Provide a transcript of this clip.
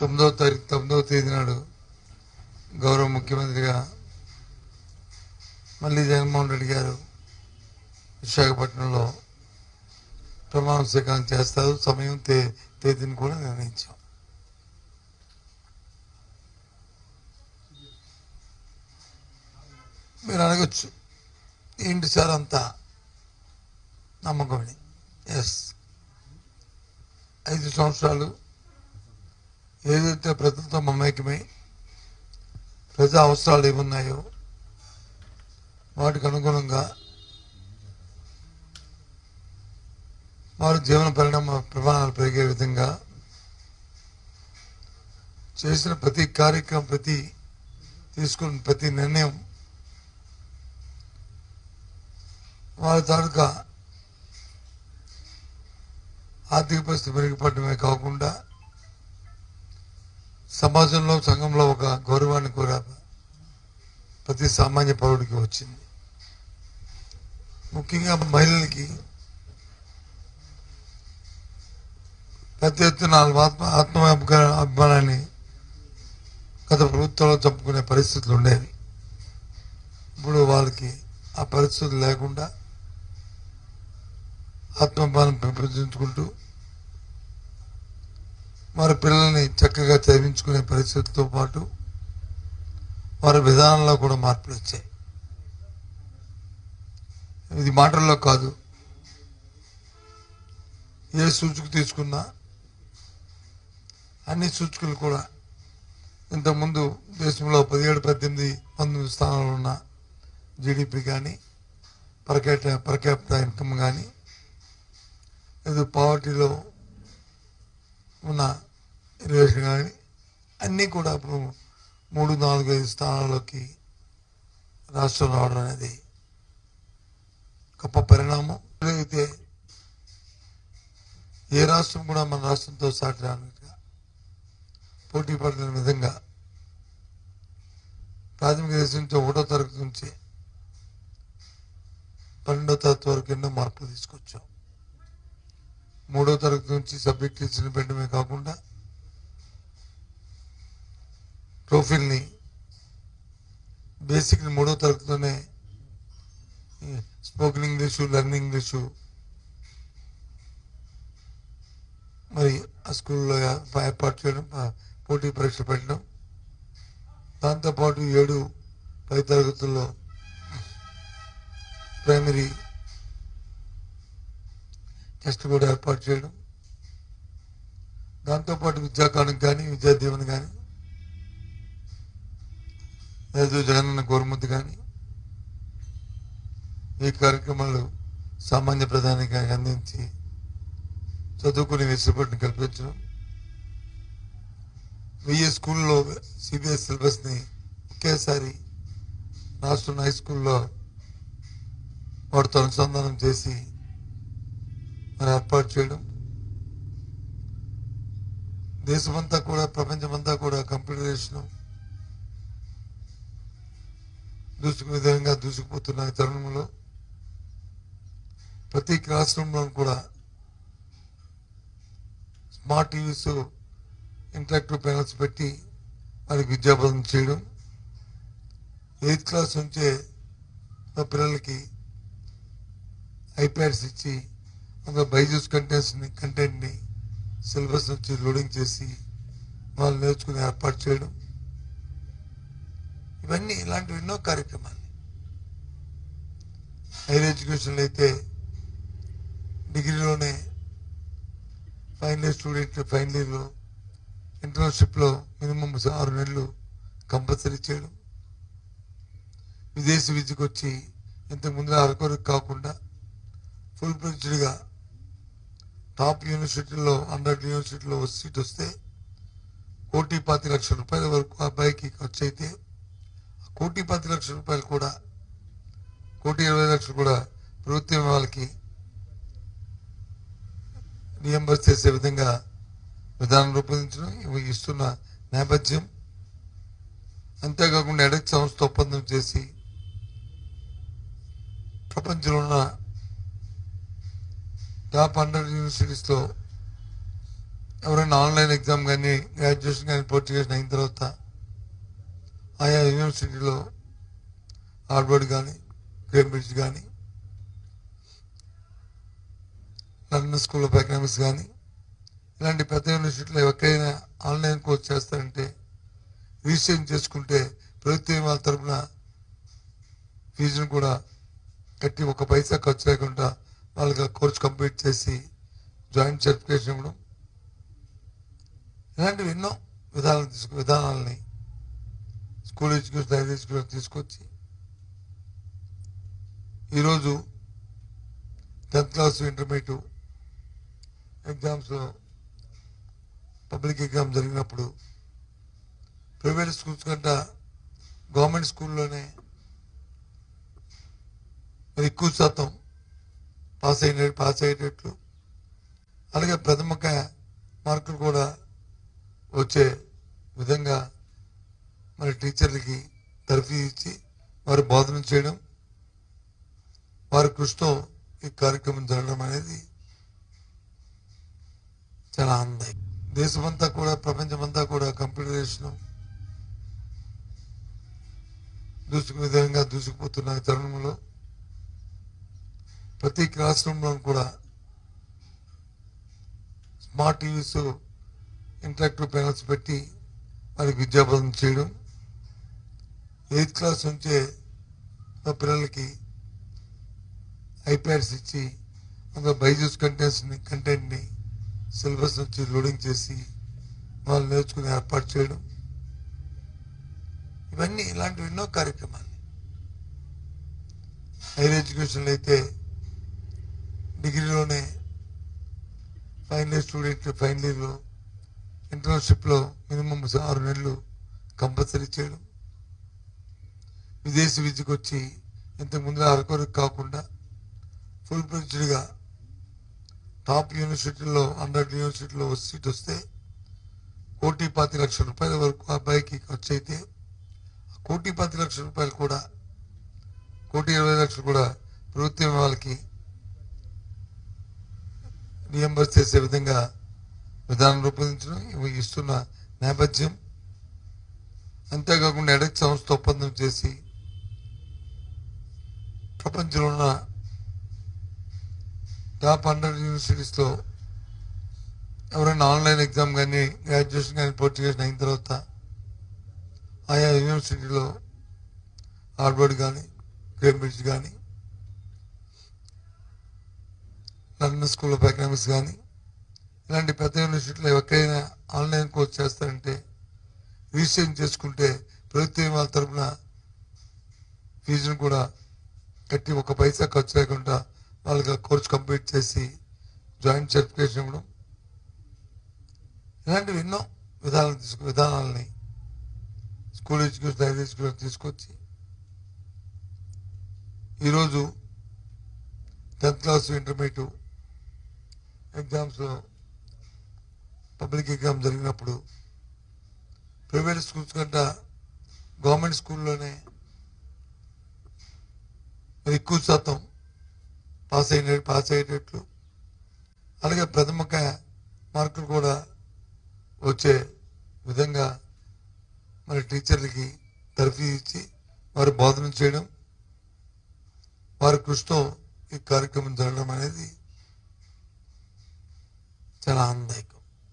తొమ్మిదవ తారీఖు తొమ్మిదవ తేదీ నాడు గౌరవ ముఖ్యమంత్రిగా మళ్ళీ జగన్మోహన్ రెడ్డి గారు విశాఖపట్నంలో ప్రమాణ స్వీకారం చేస్తారు. సమయం తే తేదీని కూడా నిర్ణయించాం. మీరు అడగచ్చు. ఏంటి సార్ అంతా నమ్మకమని? ఎస్. ఐదు సంవత్సరాలు ఏదైతే ప్రజలతో మమేకమై ప్రజా అవసరాలు ఏమున్నాయో వాటికి అనుగుణంగా వారి జీవన పరిణామ ప్రమాణాలు పెరిగే విధంగా చేసిన ప్రతి కార్యక్రమం ప్రతి తీసుకున్న ప్రతి నిర్ణయం వారి తాలూకా ఆర్థిక పరిస్థితి మెరుగుపడమే కాకుండా సమాజంలో సంఘంలో ఒక గౌరవాన్ని కూడా ప్రతి సామాన్య పౌరుడికి వచ్చింది. ముఖ్యంగా మహిళలకి పెద్ద ఎత్తున ఆత్మ ఆత్మ అభిమానాన్ని గత ప్రభుత్వంలో చంపుకునే పరిస్థితులు ఉండేవి. ఇప్పుడు వాళ్ళకి ఆ పరిస్థితులు లేకుండా ఆత్మభావం పెంపొందించుకుంటూ వారి పిల్లల్ని చక్కగా చదివించుకునే పరిస్థితితో పాటు వారి విధానంలో కూడా మార్పులు వచ్చాయి. ఇది మాటల్లో కాదు. ఏ సూచిక తీసుకున్నా అన్ని సూచికలు కూడా ఇంతకుముందు దేశంలో పదిహేడు పద్దెనిమిది పంతొమ్మిది స్థానాలు ఉన్న జీడిపి కానీ పర్కేట పర్కేప్ట ఇన్కమ్ కానీ లేదు పావర్టీలో ఉన్న రిలేషన్ కానీ అన్నీ కూడా ఇప్పుడు మూడు నాలుగు ఐదు స్థానాల్లోకి రాష్ట్రం రావడం అనేది గొప్ప పరిణామం. అయితే ఏ రాష్ట్రం కూడా మన రాష్ట్రంతో సాటి రానట్టుగా పోటీ పడిన విధంగా ప్రాథమిక దశ నుంచి ఒకటో తరగతి నుంచి పన్నెండో తరగతి వరకు ఎన్నో మార్పులు తీసుకొచ్చాం. మూడో తరగతి నుంచి సబ్జెక్ట్ టీచర్ని పెట్టడమే కాకుండా ప్రొఫైల్ని బేసిక్ని మూడో తరగతిలోనే స్పోకెన్ ఇంగ్లీషు లెర్న్ ఇంగ్లీషు మరి ఆ స్కూల్లో ఏర్పాటు చేయడం పోటీ పరీక్ష పెట్టడం. దాంతోపాటు ఏడు పై తరగతుల్లో ప్రైమరీ టెస్ట్ కూడా ఏర్పాటు చేయడం. దాంతోపాటు విద్యాకానికి కానీ విద్యా దీవెన కానీ జగనన్న గోరుముద్దు కానీ ఈ కార్యక్రమాలు సామాన్య ప్రధానికి అందించి చదువుకునే వెసులుబాటుని కల్పించడం వెయ్యి స్కూల్లో సిబిఎస్ సిలబస్ని ఒకేసారి రాష్ట్రం హై స్కూల్లో వాటితో అనుసంధానం చేసి మరి ఏర్పాటు చేయడం దేశమంతా కూడా ప్రపంచమంతా కూడా కంప్యూటరేషను దూసుకు విధంగా దూసుకుపోతున్న తరుణంలో ప్రతి క్లాస్ రూమ్లో కూడా స్మార్ట్ టీవీస్ ఇంటరాక్టివ్ ప్యానల్స్ పెట్టి వారికి విద్యాబోధన చేయడం ఎయిత్ క్లాస్ నుంచే మా పిల్లలకి ఐప్యాడ్స్ ఇచ్చి అందులో బైజూస్ కంటెంట్స్ని కంటెంట్ని సిలబస్ నుంచి లోడింగ్ చేసి వాళ్ళు నేర్చుకుని ఏర్పాటు చేయడం ఇవన్నీ ఇలాంటివి ఎన్నో కార్యక్రమాలు. హైయర్ ఎడ్యుకేషన్లో అయితే డిగ్రీలోనే ఫైనల్ ఇయర్ స్టూడెంట్ ఫైనల్ ఇయర్లో ఇంటర్న్షిప్లో మినిమం ఆరు నెలలు కంపల్సరీ చేయడం. విదేశీ విద్యకు వచ్చి ఇంతకుముందు అరకొరకు కాకుండా ఫుల్ ఫ్లెడ్జ్డ్గా టాప్ యూనివర్సిటీలో అండర్ యూనివర్సిటీలో సీట్ వస్తే కోటి పాతి లక్షల రూపాయల వరకు అబ్బాయికి ఖర్చు అయితే కోటి పది లక్షల రూపాయలు కూడా కోటి ఇరవై లక్షలు కూడా ప్రభుత్వం వాళ్ళకి రియంబర్స్ చేసే విధంగా విధానం రూపొందించడం ఇవి ఇస్తున్న నేపథ్యం. అంతేకాకుండా ఎడెక్ సంస్థ ఒప్పందం చేసి ప్రపంచంలో ఉన్న టాప్ హండ్రెడ్ యూనివర్సిటీస్లో ఎవరైనా ఆన్లైన్ ఎగ్జామ్ కానీ గ్రాడ్యుయేషన్ కానీ పూర్తి చేసిన అయిన తర్వాత ఆయా యూనివర్సిటీలో హార్వర్డ్ కానీ కేంబ్రిడ్జ్ కానీ లండన్ స్కూల్ ఆఫ్ ఎకనామిక్స్ కానీ ఇలాంటి పెద్ద యూనివర్సిటీలో ఎక్కడైనా ఆన్లైన్ కోర్స్ చేస్తారంటే రిజిస్ట్రేషన్ చేసుకుంటే ప్రభుత్వం వాళ్ళ తరపున ఫీజును కూడా కట్టి ఒక పైసా ఖర్చు లేకుండా వాళ్ళకి కోర్స్ కంప్లీట్ చేసి జాయింట్ సర్టిఫికేషన్ ఇవ్వడం. ఇలాంటివి ఎన్నో విధానాలు తీసుకు విధానాలని స్కూల్ ఎడ్యుకేషన్ హైయర్ ఎడ్యుకేషన్ తీసుకొచ్చి ఈరోజు టెన్త్ క్లాస్ ఇంటర్మీడియట్ ఎగ్జామ్స్లో పబ్లిక్ ఎగ్జామ్ జరిగినప్పుడు ప్రైవేట్ స్కూల్స్ కంటే గవర్నమెంట్ స్కూల్లోనే ఎక్కువ శాతం పాస్ అయిన పాస్ అయ్యేటట్లు. అలాగే ప్రథమక మార్కులు కూడా వచ్చే విధంగా మరి టీచర్లకి తరఫీ ఇచ్చి వారు బోధన చేయడం వారి కృషితో ఈ కార్యక్రమం జరగడం అనేది చాలా ఆనందం. దేశమంతా కూడా ప్రపంచమంతా కూడా కంప్యూటరేషన్ దూసుకు విధంగా దూసుకుపోతున్న తరుణంలో ప్రతి క్లాస్ రూమ్లో కూడా స్మార్ట్ టీవీస్ ఇంటరాక్టివ్ ప్యానల్స్ పెట్టి వారికి విద్యాబోధన చేయడం ఎయిత్ క్లాస్ నుంచే మా పిల్లలకి ఐప్యాడ్స్ ఇచ్చి అందులో బైజూస్ కంటెంట్స్ని కంటెంట్ని సిలబస్ నుంచి లోడింగ్ చేసి వాళ్ళు నేర్చుకుని ఏర్పాటు చేయడం. ఇవన్నీ ఇలాంటివి ఎన్నో కార్యక్రమాలు. హైయర్ ఎడ్యుకేషన్లో అయితే డిగ్రీలోనే ఫైనల్ ఇయర్ స్టూడెంట్ ఫైనల్ ఇయర్లో ఇంటర్న్షిప్లో మినిమం ఆరు నెలలు కంపల్సరీ చేయడం. విదేశీ విద్యకు వచ్చి ఇంతకుముందు అరకొరకు కాకుండా ఫుల్ ఫ్లెడ్జ్డ్గా టాప్ యూనివర్సిటీలో అండర్ యూనివర్సిటీలో సీట్ వస్తే కోటి పాతి లక్షల రూపాయల వరకు అబ్బాయికి ఖర్చు అయితే కోటి పాతి లక్షల రూపాయలు కూడా కోటి ఇరవై లక్షలు కూడా ప్రభుత్వం వాళ్ళకి రియంబర్స్ చేసే విధంగా విధానం రూపొందించడం ఇవి ఇస్తున్న నేపథ్యం. అంతేకాకుండా ఎడెక్ సంస్థ ఒప్పందం చేసి ప్రపంచంలో ఉన్న టాప్ హండ్రెడ్ యూనివర్సిటీస్లో ఎవరైనా ఆన్లైన్ ఎగ్జామ్ కానీ గ్రాడ్యుయేషన్ కానీ పూర్తి చేసిన అయిన తర్వాత ఆయా యూనివర్సిటీలో హార్వర్డ్ కానీ కేంబ్రిడ్జ్ కానీ లండన్ స్కూల్ ఆఫ్ ఎకనామిక్స్ కానీ ఇలాంటి పెద్ద యూనివర్సిటీలో ఎవరికైనా ఆన్లైన్ కోర్స్ చేస్తారంటే రిజిస్ట్రేషన్ చేసుకుంటే ప్రభుత్వం వాళ్ళ తరపున ఫీజును కూడా కట్టి ఒక పైసా ఖర్చు లేకుండా వాళ్ళకి కోర్స్ కంప్లీట్ చేసి జాయింట్ సర్టిఫికేషన్ ఇవ్వడం. ఇలాంటివి ఎన్నో విధానాలు తీసుకు విధానాలని స్కూల్ ఎడ్యుకేషన్ హైర్ ఎడ్యుకేషన్ తీసుకొచ్చి ఈరోజు టెన్త్ క్లాస్ ఇంటర్మీడియట్ ఎగ్జామ్స్లో పబ్లిక్ ఎగ్జామ్ జరిగినప్పుడు ప్రైవేట్ స్కూల్స్ కంటే గవర్నమెంట్ స్కూల్లోనే ఎక్కువ శాతం పాస్ అయిన పాస్ అయ్యేటట్లు అలాగే ప్రథమక మార్కులు కూడా వచ్చే విధంగా మరి టీచర్లకి తరఫీ ఇచ్చి వారు బోధన చేయడం వారి కృషితో ఈ కార్యక్రమం జరగడం అనేది చాలా ఆనందదాయకం.